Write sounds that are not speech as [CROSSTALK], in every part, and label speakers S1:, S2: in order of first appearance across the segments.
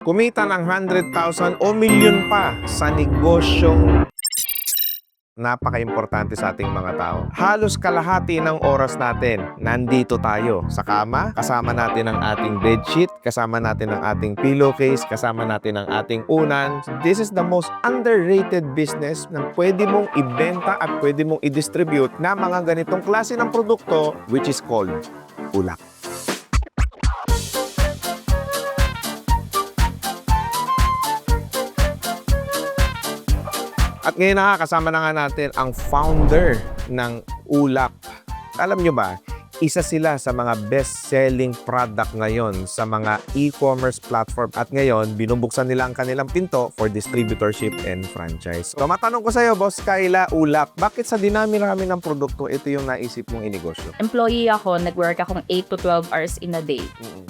S1: kumita ng 100,000 o milyon pa sa negosyong napaka-importante sa ating mga tao. Halos kalahati ng oras natin, nandito tayo sa kama, kasama natin ang ating bedsheet, kasama natin ang ating pillowcase, kasama natin ang ating unan. This is the most underrated business na pwede mong ibenta at pwede mong i-distribute na mga ganitong klase ng produkto which is called ulak. At ngayon na nga, kasama na nga natin ang founder ng Ulap. Alam nyo ba, isa sila sa mga best-selling product ngayon sa mga e-commerce platform. At ngayon, binubuksan nila ang kanilang pinto for distributorship and franchise. So, matanong ko sa iyo, Boss Kyla Ulap, bakit sa dinami-rami ng produkto, ito yung naisip mong inegosyo?
S2: employee ako, nag-work akong 8 to 12 hours in a day.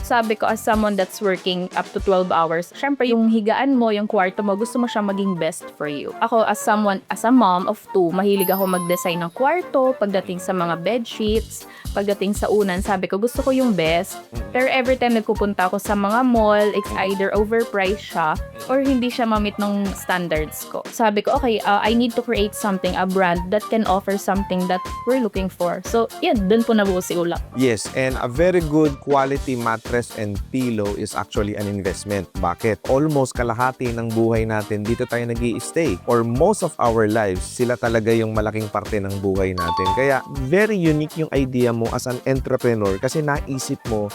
S2: Sabi ko, as someone that's working up to 12 hours, syempre yung higaan mo, yung kwarto mo, gusto mo siya maging best for you. Ako, as someone, as a mom of two, mahilig ako mag-design ng kwarto, pagdating sa mga bed sheets, pagdating sa unan, sabi ko, gusto ko yung best. Pero every time nagpupunta ako sa mga mall, it's either overpriced siya or hindi siya mamit ng standards ko. Sabi ko, okay, uh, I need to create something, a brand that can offer something that we're looking for. So, yun, dun po nabuo si Ulap.
S1: Yes, and a very good quality mattress and pillow is actually an investment. Bakit? Almost kalahati ng buhay natin dito tayo nag stay Or most of our lives, sila talaga yung malaking parte ng buhay natin. Kaya very unique yung idea mo as an entrepreneur kasi naisip mo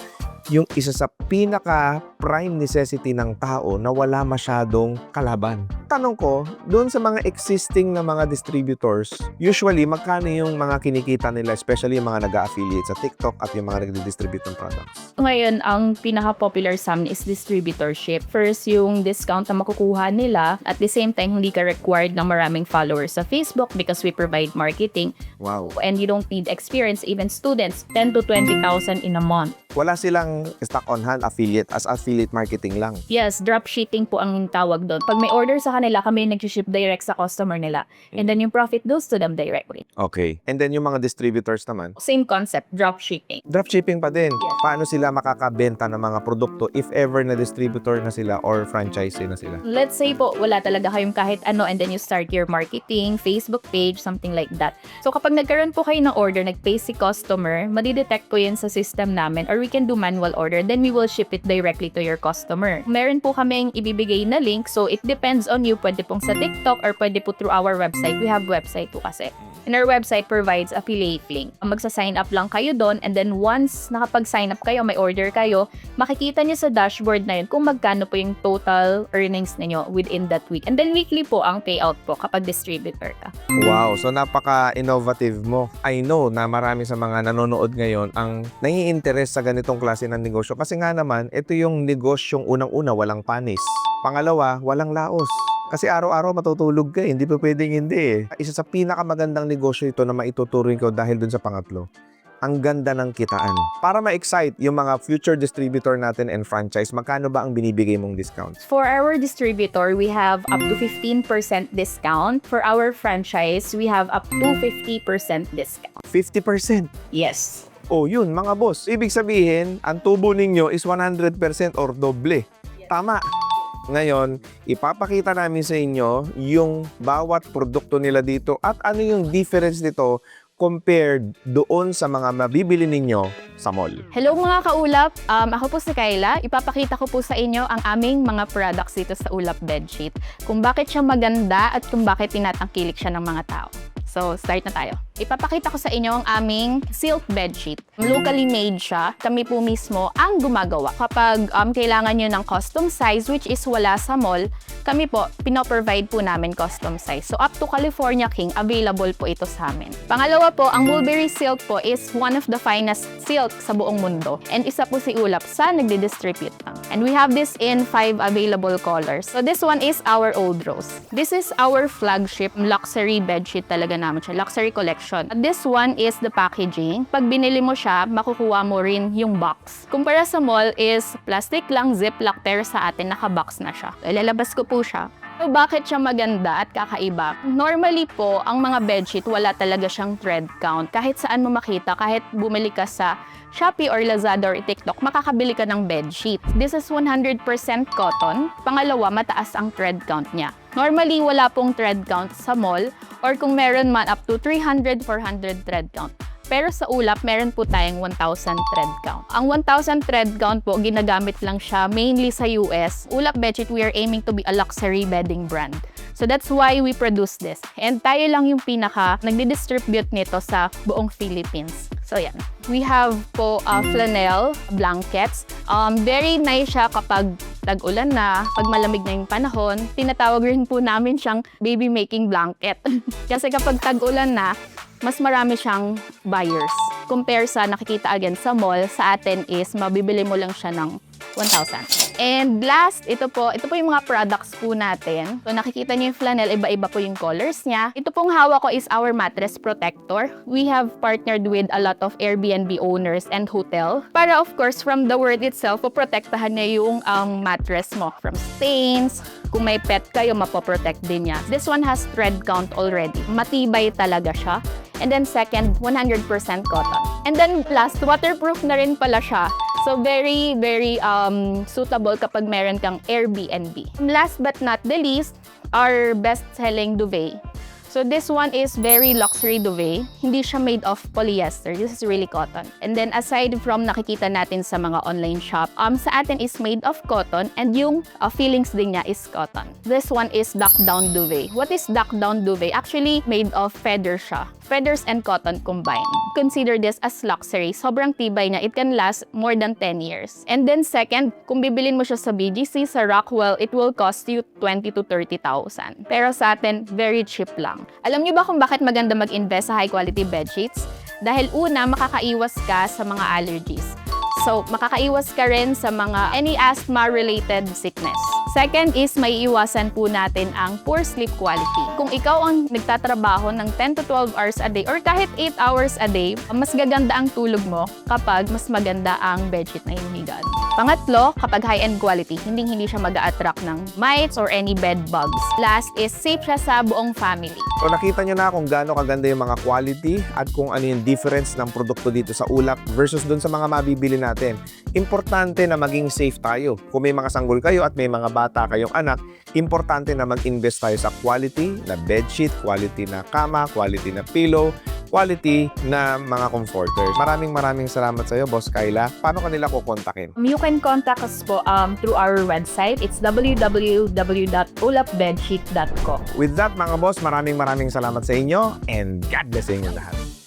S1: yung isa sa pinaka prime necessity ng tao na wala masyadong kalaban. Tanong ko, doon sa mga existing na mga distributors, usually magkano yung mga kinikita nila, especially yung mga nag-affiliate sa TikTok at yung mga nag-distribute ng products?
S2: Ngayon, ang pinaka-popular sa amin is distributorship. First, yung discount na makukuha nila. At the same time, hindi ka required ng maraming followers sa Facebook because we provide marketing.
S1: Wow.
S2: And you don't need experience. Even students, 10 to 20,000 in a month.
S1: Wala silang stock on hand affiliate as affiliate marketing lang.
S2: Yes, dropshipping po ang tawag doon. Pag may order sa kanila, kami yung nag-ship direct sa customer nila. And then yung profit goes to them directly.
S1: Okay. And then yung mga distributors naman,
S2: Same concept, dropshipping.
S1: dropshipping pa din.
S2: Yes.
S1: Paano sila makakabenta ng mga produkto if ever na distributor na sila or franchisee na sila?
S2: Let's say po, wala talaga kayong kahit ano and then you start your marketing, Facebook page, something like that. So kapag nagkaroon po kayo ng order, nag-pay si customer, madidetect ko yun sa system namin or we can do manual order, then we will ship it directly to your customer. Meron po kaming ibibigay na link, so it depends on you. Pwede pong sa TikTok or pwede po through our website. We have website po kasi. And our website provides affiliate link. Magsa-sign up lang kayo doon and then once nakapag-sign up kayo, may order kayo, makikita niyo sa dashboard na yun kung magkano po yung total earnings ninyo within that week. And then weekly po ang payout po kapag distributor ka.
S1: Wow, so napaka-innovative mo. I know na marami sa mga nanonood ngayon ang nai-interest sa ganitong klase ng negosyo kasi nga naman, ito yung negosyong unang-una walang panis. Pangalawa, walang laos. Kasi araw-araw matutulog ka eh. Hindi pa pwedeng hindi eh. Isa sa pinakamagandang negosyo ito na maituturing ko dahil dun sa pangatlo. Ang ganda ng kitaan. Para ma-excite yung mga future distributor natin and franchise, magkano ba ang binibigay mong discount?
S2: For our distributor, we have up to 15% discount. For our franchise, we have up to 50% discount.
S1: 50%.
S2: Yes.
S1: Oh, yun, mga boss. Ibig sabihin, ang tubo ninyo is 100% or doble. Tama. Ngayon, ipapakita namin sa inyo yung bawat produkto nila dito at ano yung difference nito compared doon sa mga mabibili ninyo sa mall.
S2: Hello mga kaulap! Um, ako po si Kayla. Ipapakita ko po sa inyo ang aming mga products dito sa Ulap Bedsheet. Kung bakit siya maganda at kung bakit tinatangkilik siya ng mga tao. So, start na tayo. Ipapakita ko sa inyo ang aming silk bedsheet. Locally made siya. Kami po mismo ang gumagawa. Kapag um, kailangan nyo ng custom size, which is wala sa mall, kami po, pinoprovide po namin custom size. So, up to California King, available po ito sa amin. Pangalawa po, ang mulberry silk po is one of the finest silk sa buong mundo. And isa po si Ulap sa nagdi-distribute lang. And we have this in five available colors. So, this one is our old rose. This is our flagship luxury bedsheet talaga namin siya. Luxury collection. At this one is the packaging. Pag binili mo siya, makukuha mo rin yung box. Kumpara sa mall is plastic lang, ziplock, pero sa atin naka-box na siya. Ilalabas ko po siya. So, bakit siya maganda at kakaiba? Normally po, ang mga bedsheet, wala talaga siyang thread count. Kahit saan mo makita, kahit bumili ka sa Shopee or Lazada or TikTok, makakabili ka ng bedsheet. This is 100% cotton. Pangalawa, mataas ang thread count niya. Normally, wala pong thread count sa mall or kung meron man up to 300, 400 thread count. Pero sa ulap, meron po tayong 1,000 thread count. Ang 1,000 thread count po, ginagamit lang siya mainly sa US. Ulap Bedsheet, we are aiming to be a luxury bedding brand. So that's why we produce this. And tayo lang yung pinaka nagdi-distribute nito sa buong Philippines. So yan. We have po uh, flannel blankets. Um, very nice siya kapag tag-ulan na, pag malamig na yung panahon. Tinatawag rin po namin siyang baby making blanket. [LAUGHS] Kasi kapag tag-ulan na, mas marami siyang buyers. Compare sa nakikita again sa mall, sa atin is mabibili mo lang siya ng 1,000. And last, ito po, ito po yung mga products po natin. So nakikita niyo yung flannel, iba-iba po yung colors niya. Ito pong hawak ko is our mattress protector. We have partnered with a lot of Airbnb owners and hotel. Para of course, from the word itself, poprotektahan niya yung um, mattress mo from stains, kung may pet kayo, mapoprotect din niya. This one has thread count already. Matibay talaga siya. And then second, 100% cotton. And then last, waterproof na rin pala siya. So very, very um, suitable kapag meron kang Airbnb. Last but not the least, our best-selling duvet. So this one is very luxury duvet. Hindi siya made of polyester. This is really cotton. And then aside from nakikita natin sa mga online shop, um, sa atin is made of cotton and yung uh, fillings din niya is cotton. This one is duck down duvet. What is duck down duvet? Actually made of feather siya. Feathers and cotton combined. Consider this as luxury. Sobrang tibay niya. It can last more than 10 years. And then second, kung bibilin mo siya sa BGC, sa Rockwell, it will cost you 20 to 30,000. Pero sa atin, very cheap lang. Alam niyo ba kung bakit maganda mag-invest sa high quality bedsheets? Dahil una, makakaiwas ka sa mga allergies. So, makakaiwas ka rin sa mga any asthma-related sickness. Second is, may iwasan po natin ang poor sleep quality. Kung ikaw ang nagtatrabaho ng 10 to 12 hours a day or kahit 8 hours a day, mas gaganda ang tulog mo kapag mas maganda ang bedsheet na hinihigaan. Pangatlo, kapag high-end quality, hindi hindi siya mag attract ng mites or any bed bugs. Last is safe siya sa buong family.
S1: So nakita nyo na kung gaano kaganda yung mga quality at kung ano yung difference ng produkto dito sa ulap versus dun sa mga mabibili natin. Importante na maging safe tayo. Kung may mga sanggol kayo at may mga bata kayong anak, importante na mag-invest tayo sa quality na bedsheet, quality na kama, quality na pillow, quality na mga comforters. Maraming maraming salamat sa iyo, Boss Kyla. Paano kanila kukontakin?
S3: Um, You can contact us po um, through our website. It's www.ulapbedsheet.com.
S1: With that, mga boss, maraming maraming salamat sa inyo and God bless sa inyo lahat.